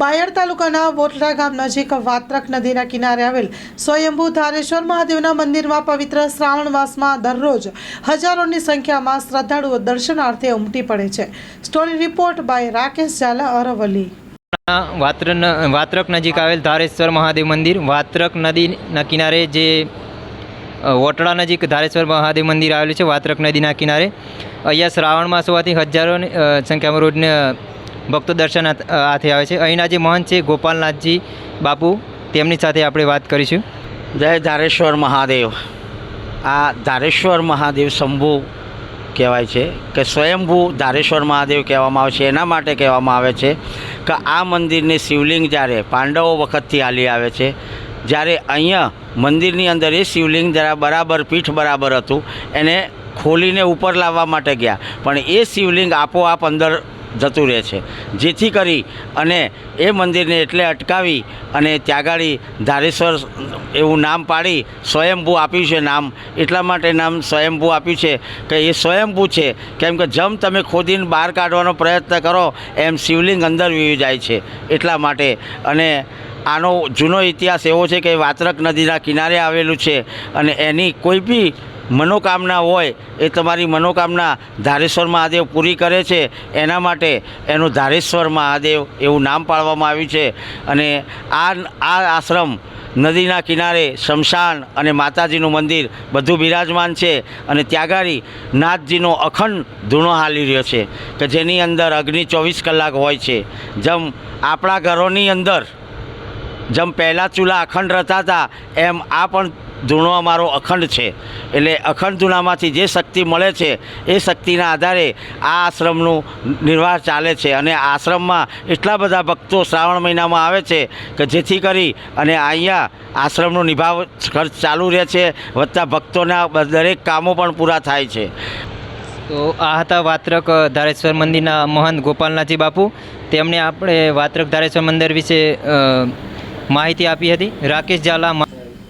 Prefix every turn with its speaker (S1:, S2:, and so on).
S1: બાયડ તાલુકાના વોટરા ગામ નજીક વાત્રક નદીના કિનારે આવેલ સ્વયંભૂ ધારેશ્વર મહાદેવના મંદિરમાં પવિત્ર શ્રાવણ માસમાં દરરોજ હજારોની સંખ્યામાં શ્રદ્ધાળુઓ દર્શનાર્થે ઉમટી પડે છે. Story report by Rakesh Jhala, Aravalli.
S2: વાત્ર Vatrak નજીક આવેલ ધારેશ્વર મહાદેવ મંદિર, વાત્રક નદીના કિનારે જે વોટડા નજીક ધારેશ્વર મહાદેવ મંદિર આવેલું છે, વાત્રક નદીના કિનારે. અહીંયા શ્રાવણ માસ હોવાથી હજારોની સંખ્યામાં રોજને ભક્તો દર્શન હાથ- આવે છે. અહીંના જે મહંત છે, ગોપાલનાથજી બાપુ, તેમની સાથે આપણે વાત કરીશું.
S3: જય ધારેશ્વર મહાદેવ. આ ધારેશ્વર મહાદેવ શંભુ કહેવાય છે કે સ્વયંભૂ ધારેશ્વર મહાદેવ કહેવામાં આવે છે. એના માટે કહેવામાં આવે છે કે આ મંદિરની શિવલિંગ જ્યારે પાંડવો વખતથી હાલી આવે છે, જ્યારે અહીંયા મંદિરની અંદર એ શિવલિંગ જરા બરાબર પીઠ બરાબર હતું, એને ખોલીને ઉપર લાવવા માટે ગયા. પણ એ શિવલિંગ આપોઆપ અંદર જતું રહે છે. જેથી કરી અને એ મંદિરને એટલે અટકાવી અને ત્યાગાળી ધારેશ્વર એવું નામ પાડી સ્વયંભૂ આપ્યું છે નામ. એટલા માટે નામ સ્વયંભૂ આપ્યું છે કે એ સ્વયંભૂ છે. કેમ કે જેમ તમે ખોદીને બહાર કાઢવાનો પ્રયત્ન કરો, એમ શિવલિંગ અંદર વીવી જાય છે. એટલા માટે અને આનો જૂનો ઇતિહાસ એવો છે કે વાત્રક નદીના કિનારે આવેલું છે અને એની કોઈ બી મનોકામના હોય એ તમારી મનોકામના ધારેશ્વર મહાદેવ પૂરી કરે છે. એના માટે એનું ધારેશ્વર મહાદેવ એવું નામ પાડવામાં આવ્યું છે. અને આ આ આશ્રમ નદીના કિનારે શમશાન અને માતાજીનું મંદિર બધું બિરાજમાન છે અને ત્યાગારી નાથજીનો અખંડ ધૂણો હાલી રહ્યો છે કે જેની અંદર અગ્નિ ચોવીસ કલાક હોય છે. જેમ આપણા ઘરોની અંદર જેમ પહેલાં ચૂલા અખંડ રહેતા હતા, એમ આ પણ ધૂણો અમારો અખંડ છે. એટલે અખંડ ધૂણામાંથી જે શક્તિ મળે છે, એ શક્તિના આધારે આ આશ્રમનું નિર્વાહ ચાલે છે. અને આશ્રમમાં એટલા બધા ભક્તો શ્રાવણ મહિનામાં આવે છે કે જેથી કરી અને અહીંયા આશ્રમનો નિભાવ ખર્ચ ચાલુ રહે છે વધતા ભક્તોના દરેક કામો પણ પૂરા થાય છે.
S2: તો આ હતા વાત્રક ધારેશ્વર મંદિરના મહંત ગોપાલનાથજી બાપુ. તેમણે આપણે વાત્રક ધારેશ્વર મંદિર વિશે માહિતી આપી હતી. રાકેશ ઝાલા